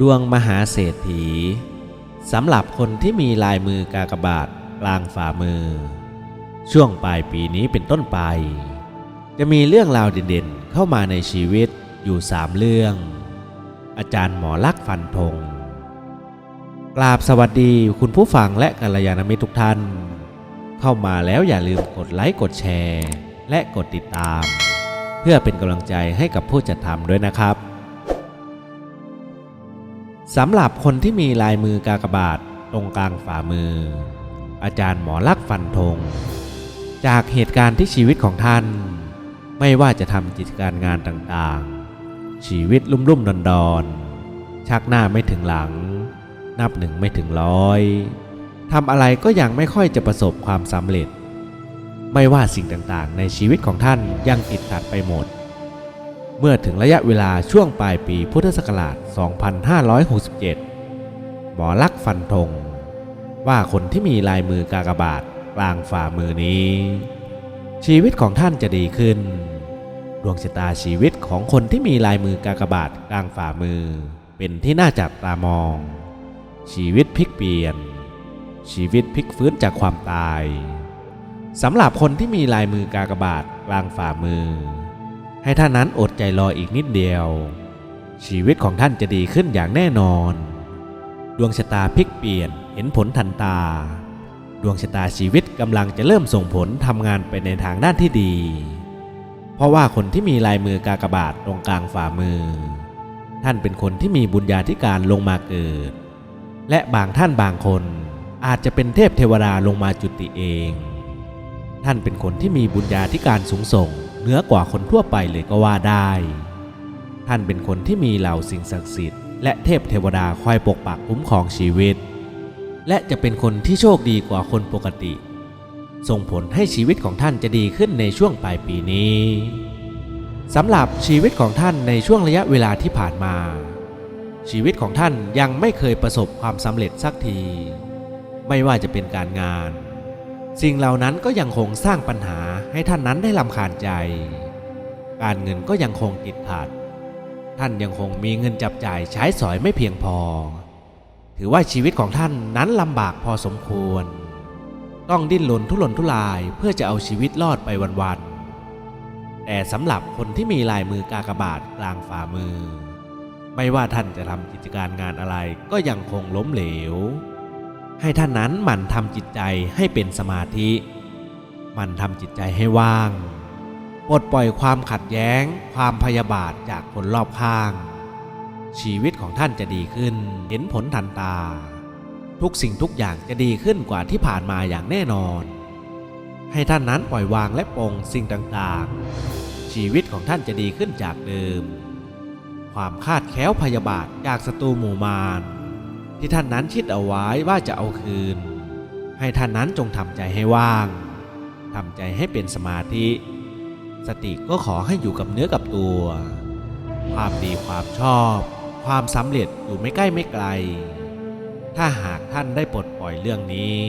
ดวงมหาเศรษฐีสำหรับคนที่มีลายมือกากบาทกลางฝ่ามือ ช่วงปลายปีนี้เป็นต้นไป จะมีเรื่องราวเด่นๆ เข้ามาในชีวิตอยู่สามเรื่อง อาจารย์หมอลักษ์ฟันธงกราบสวัสดีคุณผู้ฟังและกัลยาณมิตรทุกท่าน เข้ามาแล้วอย่าลืมกดไลค์กดแชร์ และกดติดตาม เพื่อเป็นกำลังใจให้กับผู้จัดทำด้วยนะครับ สำหรับคนที่มีลายมือกากบาทตรงกลางฝ่ามือ อาจารย์หมอลักษ์ฟันธงจากเหตุการณ์ที่ชีวิตของท่าน ไม่ว่าจะทำกิจการงานต่างๆ ชีวิตลุ่มลุ่มดอนดอนๆชักหน้าไม่ถึงหลัง นับหนึ่งไม่ถึงร้อยทำอะไรก็ยังไม่ค่อยจะประสบความสำเร็จ ไม่ว่าสิ่งต่างๆ ในชีวิตของท่านยังติดขัดไปหมด เมื่อถึงระยะเวลาช่วงปลายปีพุทธศักราช 2567 หมอลักษ์ฟันธงว่าคนที่มีลายมือกากบาทกลางฝ่ามือนี้ ชีวิตของท่านจะดีขึ้น ดวงชะตาชีวิตของคนที่มีลายมือกากบาทกลางฝ่ามือ เป็นที่น่าจับตามอง ชีวิตพลิกเปลี่ยน ชีวิตพลิกฟื้นจากความตายสำหรับคนที่มีลายมือกากบาทกลางฝ่ามือ ให้ท่านนั้นอดใจรออีกนิดเดียว ชีวิตของท่านจะดีขึ้นอย่างแน่นอน ดวงชะตาพลิกเปลี่ยนเห็นผลทันตา ดวงชะตาชีวิตกำลังจะเริ่มส่งผลทำงานไปในทางด้านที่ดี เพราะว่าคนที่มีลายมือกากบาทตรงกลางฝ่ามือ ท่านเป็นคนที่มีบุญญาธิการลงมาเกิด และบางท่านบางคนอาจจะเป็นเทพเทวดาลงมาจุติเอง ท่านเป็นคนที่มีบุญญาธิการสูงส่ง เหนือกว่าคนทั่วไปเลยก็ว่าได้ ท่านเป็นคนที่มีเหล่าสิ่งศักดิ์สิทธิ์และเทพเทวดาคอยปกปักคุ้มครองชีวิต และจะเป็นคนที่โชคดีกว่าคนปกติ ส่งผลให้ชีวิตของท่านจะดีขึ้นในช่วงปลายปีนี้สำหรับชีวิตของท่านในช่วงระยะเวลาที่ผ่านมา ชีวิตของท่านยังไม่เคยประสบความสำเร็จสักที ไม่ว่าจะเป็นการงาน สิ่งเหล่านั้นก็ยังคงสร้างปัญหาให้ท่านนั้นได้ลำคาญใจ การเงินก็ยังคงติดขัด ท่านยังคงมีเงินจับจ่ายใช้สอยไม่เพียงพอ ถือว่าชีวิตของท่านนั้นลำบากพอสมควร ต้องดิ้นรนทุรนทุรายเพื่อจะเอาชีวิตรอดไปวันๆ แต่สำหรับคนที่มีลายมือกากบาทกลางฝ่ามือ ไม่ว่าท่านจะทำกิจการงานอะไรก็ยังคงล้มเหลว ให้ท่านนั้นหมั่นทำจิตใจให้เป็นสมาธิ หมั่นทำจิตใจให้ว่าง ปลดปล่อยความขัดแย้ง ความพยาบาทจากคนรอบข้าง ชีวิตของท่านจะดีขึ้น เห็นผลทันตา ทุกสิ่งทุกอย่างจะดีขึ้นกว่าที่ผ่านมาอย่างแน่นอน ให้ท่านนั้นปล่อยวางและปลงสิ่งต่างๆ ชีวิตของท่านจะดีขึ้นจากเดิม ความคาดแคล้วพยาบาทจากศัตรูหมู่มาร ที่ท่านนั้นคิดเอาไว้ว่าจะเอาคืน ให้ท่านนั้นจงทำใจให้ว่างทำใจให้เป็นสมาธิ สติก็ขอให้อยู่กับเนื้อกับตัว ความดีความชอบ ความสำเร็จอยู่ไม่ใกล้ไม่ไกล ถ้าหากท่านได้ปลดปล่อยเรื่องนี้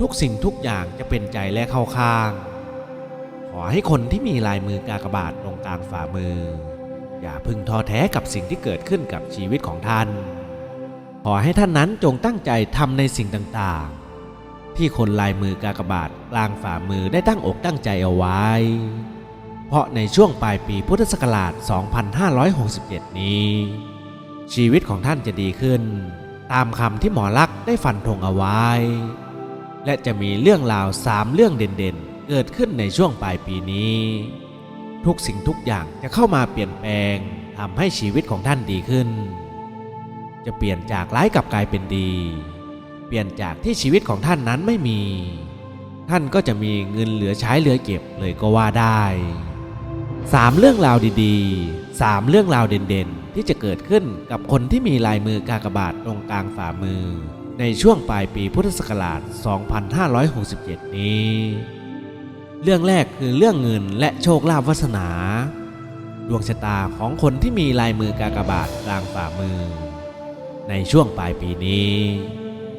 ทุกสิ่งทุกอย่างจะเป็นใจและเข้าข้าง ขอให้คนที่มีลายมือกากบาทตรงกลางฝ่ามือ อย่าพึงท้อแท้กับสิ่งที่เกิดขึ้นกับชีวิตของท่าน ขอให้ท่านนั้นจงตั้งใจทำในสิ่งต่างๆ ที่คนลายมือกากบาทกลางฝ่ามือได้ตั้งอกตั้งใจเอาไว้ เพราะในช่วงปลายปีพุทธศักราช 2567 นี้ ชีวิตของท่านจะดีขึ้น ตามคำที่หมอลักษ์ได้ฟันธงเอาไว้ และจะมีเรื่องราวสามเรื่องเด่นๆ เกิดขึ้นในช่วงปลายปีนี้ ทุกสิ่งทุกอย่างจะเข้ามาเปลี่ยนแปลงทำให้ชีวิตของท่านดีขึ้น จะเปลี่ยนจากร้ายกลับกลายเป็นดี เปลี่ยนจากที่ชีวิตของท่านนั้นไม่มี ท่านก็จะมีเงินเหลือใช้เหลือเก็บเลยก็ว่าได้สามเรื่องราวดีๆสามเรื่องราวเด่นๆ ที่จะเกิดขึ้นกับคนที่มีลายมือกากบาทตรงกลางฝ่ามือ ในช่วงปลายปีพุทธศักราช 2567 นี้ เรื่องแรกคือเรื่องเงินและโชคลาภวาสนา ดวงชะตาของคนที่มีลายมือกากบาทกลางฝ่ามือ ในช่วงปลายปีนี้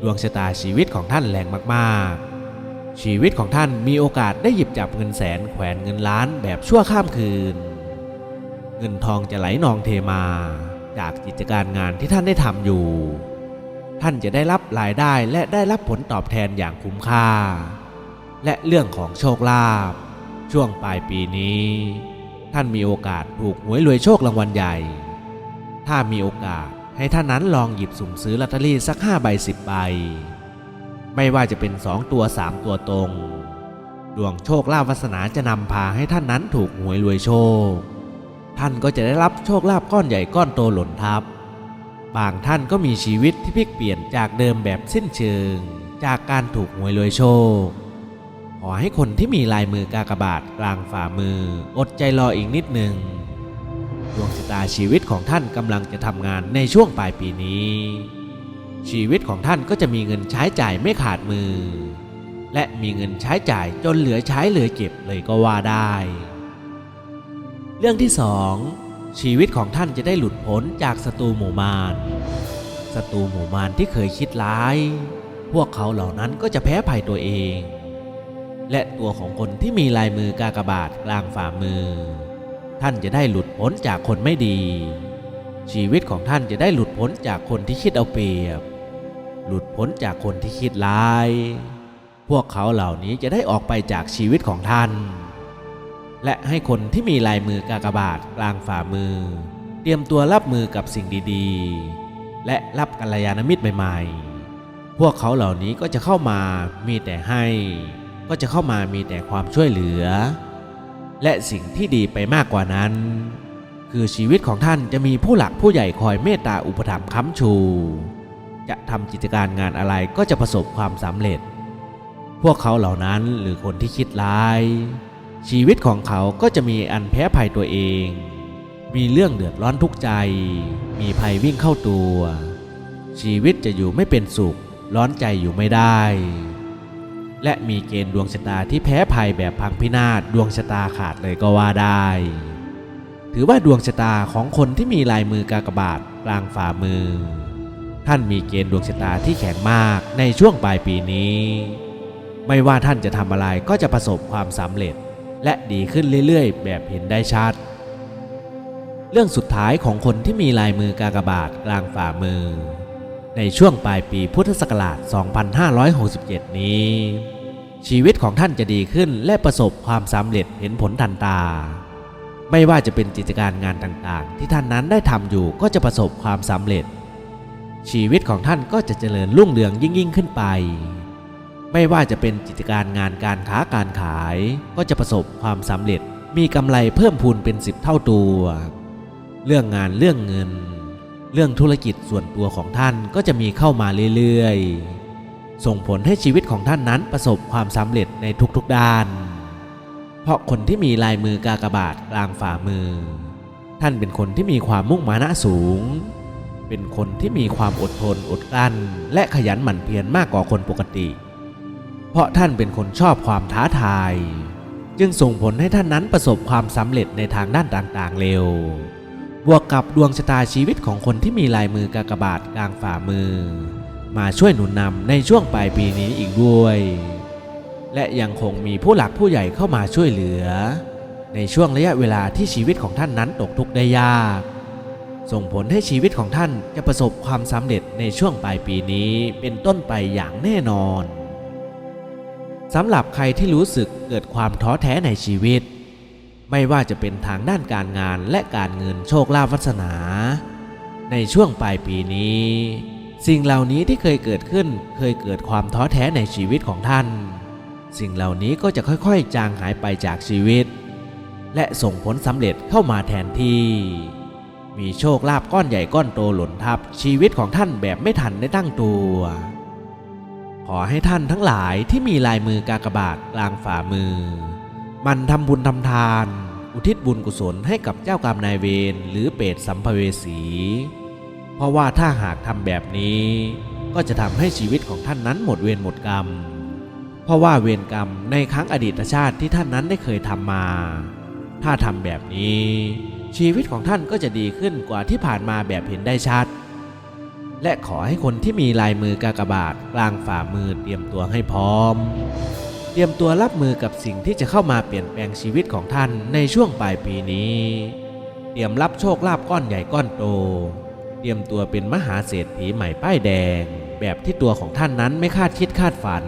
ดวงชะตาชีวิตของท่านแรงมากๆ ชีวิตของท่านมีโอกาสได้หยิบจับเงินแสนแขวนเงินล้านแบบชั่วข้ามคืน เงินทองจะไหลนองเทมา จากกิจการงานที่ท่านได้ทำอยู่ ท่านจะได้รับรายได้และได้รับผลตอบแทนอย่างคุ้มค่า และเรื่องของโชคลาภช่วงปลายปีนี้ ท่านมีโอกาสถูกหวยรวยโชครางวัลใหญ่ ถ้ามีโอกาส ให้ท่านนั้นลองหยิบสุ่มซื้อลอตเตอรี่สักห้าใบสิบใบ ไม่ว่าจะเป็นสองตัวสามตัวตรง ดวงโชคลาภวาสนาจะนำพาให้ท่านนั้นถูกหวยรวยโชค ท่านก็จะได้รับโชคลาภก้อนใหญ่ก้อนโตหล่นทับบางท่านก็มีชีวิตที่พลิกเปลี่ยนจากเดิมแบบสิ้นเชิง จากการถูกหวยรวยโชค ขอให้คนที่มีลายมือกากบาทกลางฝ่ามือ อดใจรออีกนิดหนึ่ง ดวงชะตาชีวิตของท่านกำลังจะทำงานในช่วงปลายปีนี้ ชีวิตของท่านก็จะมีเงินใช้จ่ายไม่ขาดมือ และมีเงินใช้จ่ายจนเหลือใช้เหลือเก็บเลยก็ว่าได้ เรื่องที่สองชีวิตของท่านจะได้หลุดพ้นจากศัตรูหมู่มารศัตรูหมู่มารที่เคยคิดร้าย พวกเขาเหล่านั้นก็จะแพ้ภัยตัวเอง และตัวของคนที่มีลายมือกากบาทกลางฝ่ามือ ท่านจะได้หลุดพ้นจากคนไม่ดี ชีวิตของท่านจะได้หลุดพ้นจากคนที่คิดเอาเปรียบ หลุดพ้นจากคนที่คิดร้าย พวกเขาเหล่านี้จะได้ออกไปจากชีวิตของท่าน และให้คนที่มีลายมือกากบาทกลางฝ่ามือ เตรียมตัวรับมือกับสิ่งดีๆ และรับกัลยาณมิตรใหม่ๆ พวกเขาเหล่านี้ก็จะเข้ามามีแต่ให้ ก็จะเข้ามามีแต่ความช่วยเหลือ และสิ่งที่ดีไปมากกว่านั้น คือชีวิตของท่านจะมีผู้หลักผู้ใหญ่คอยเมตตาอุปถัมภ์ค้ำชู จะทำกิจการงานอะไรก็จะประสบความสำเร็จ พวกเขาเหล่านั้นหรือคนที่คิดร้าย ชีวิตของเขาก็จะมีอันแพ้ภัยตัวเอง มีเรื่องเดือดร้อนทุกใจ มีภัยวิ่งเข้าตัว ชีวิตจะอยู่ไม่เป็นสุข ร้อนใจอยู่ไม่ได้ และมีเกณฑ์ดวงชะตาที่แพ้ภัยแบบพังพินาศดวงชะตาขาดเลยก็ว่าได้ ถือว่าดวงชะตาของคนที่มีลายมือกากบาทกลางฝ่ามือ ท่านมีเกณฑ์ดวงชะตาที่แข็งมากในช่วงปลายปีนี้ ไม่ว่าท่านจะทำอะไรก็จะประสบความสำเร็จ และดีขึ้นเรื่อยๆ แบบเห็นได้ชัด เรื่องสุดท้ายของคนที่มีลายมือกากบาทกลางฝ่ามือ ในช่วงปลายปีพุทธศักราช 2567 นี้ ชีวิตของท่านจะดีขึ้นและประสบความสำเร็จเห็นผลทันตา ไม่ว่าจะเป็นกิจการงานต่างๆ ที่ท่านนั้นได้ทำอยู่ก็จะประสบความสำเร็จ ชีวิตของท่านก็จะเจริญรุ่งเรืองยิ่งๆขึ้นไป ไม่ว่าจะเป็นกิจการงานการค้าการขายก็จะประสบความสำเร็จมีกำไรเพิ่มพูนเป็นสิบเท่าตัว เรื่องงานเรื่องเงิน เรื่องธุรกิจส่วนตัวของท่านก็จะมีเข้ามาเรื่อยๆ ส่งผลให้ชีวิตของท่านนั้นประสบความสำเร็จในทุกๆด้าน เพราะคนที่มีลายมือกากบาทกลางฝ่ามือ ท่านเป็นคนที่มีความมุ่งมานะสูง เป็นคนที่มีความอดทนอดกลั้น และขยันหมั่นเพียรมากกว่าคนปกติ เพราะท่านเป็นคนชอบความท้าทาย จึงส่งผลให้ท่านนั้นประสบความสำเร็จในทางด้านต่างๆเร็ว บวกกับดวงชะตาชีวิตของคนที่มีลายมือกากบาทกลางฝ่ามือ มาช่วยหนุนนำในช่วงปลายปีนี้อีกด้วย และยังคงมีผู้หลักผู้ใหญ่เข้ามาช่วยเหลือ ในช่วงระยะเวลาที่ชีวิตของท่านนั้นตกทุกข์ได้ยาก ส่งผลให้ชีวิตของท่านจะประสบความสำเร็จในช่วงปลายปีนี้เป็นต้นไปอย่างแน่นอนสำหรับใครที่รู้สึกเกิดความท้อแท้ในชีวิต ไม่ว่าจะเป็นทางด้านการงานและการเงินโชคลาภวาสนา ในช่วงปลายปีนี้ สิ่งเหล่านี้ที่เคยเกิดขึ้นเคยเกิดความท้อแท้ในชีวิตของท่าน สิ่งเหล่านี้ก็จะค่อยๆ จางหายไปจากชีวิต และส่งผลสำเร็จเข้ามาแทนที่ มีโชคลาภก้อนใหญ่ก้อนโตหล่นทับชีวิตของท่านแบบไม่ทันได้ตั้งตัวขอให้ท่านทั้งหลายที่มีลายมือกากบาทกลางฝ่ามือ มันทำบุญทำทาน อุทิศบุญกุศลให้กับเจ้ากรรมนายเวรหรือเปรตสัมภเวสี เพราะว่าถ้าหากทำแบบนี้ ก็จะทำให้ชีวิตของท่านนั้นหมดเวรหมดกรรม เพราะว่าเวรกรรมในครั้งอดีตชาติที่ท่านนั้นได้เคยทำมา ถ้าทำแบบนี้ ชีวิตของท่านก็จะดีขึ้นกว่าที่ผ่านมาแบบเห็นได้ชัด และขอให้คนที่มีลายมือกากบาทกลางฝ่ามือเตรียมตัวให้พร้อม เตรียมตัวรับมือกับสิ่งที่จะเข้ามาเปลี่ยนแปลงชีวิตของท่านในช่วงปลายปีนี้ เตรียมรับโชคลาภก้อนใหญ่ก้อนโต เตรียมตัวเป็นมหาเศรษฐีใหม่ป้ายแดง แบบที่ตัวของท่านนั้นไม่คาดคิดคาดฝัน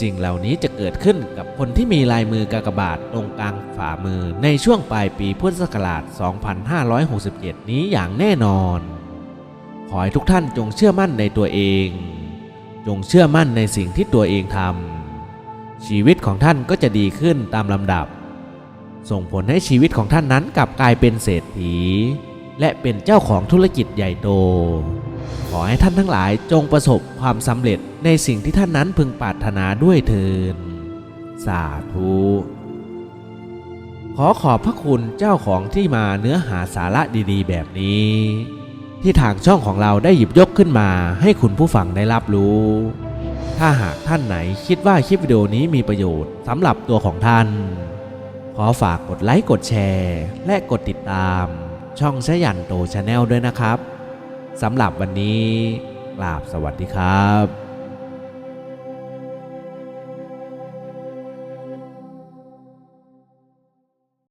สิ่งเหล่านี้จะเกิดขึ้นกับคนที่มีลายมือกากบาทตรงกลางฝ่ามือในช่วงปลายปีพุทธศักราช 2567 นี้อย่างแน่นอน ขอให้ทุกท่านจงเชื่อมั่นในตัวเอง จงเชื่อมั่นในสิ่งที่ตัวเองทำ ชีวิตของท่านก็จะดีขึ้นตามลำดับ ส่งผลให้ชีวิตของท่านนั้นกลับกลายเป็นเศรษฐี และเป็นเจ้าของธุรกิจใหญ่โต ขอให้ท่านทั้งหลายจงประสบความสำเร็จในสิ่งที่ท่านนั้นพึงปรารถนาด้วยเทินสาธุขอขอบพระคุณเจ้าของที่มาเนื้อหาสาระดีๆ แบบนี้ ที่ทางช่องของเราได้หยิบยกขึ้นมาให้คุณผู้ฟังได้รับรู้ ถ้าหากท่านไหนคิดว่าคลิปวิดีโอนี้มีประโยชน์สำหรับตัวของท่าน ขอฝากกดไลค์กดแชร์ และกดติดตาม ช่องชยันโตชาแนลด้วยนะครับสำหรับวันนี้กราบสวัสดีครับ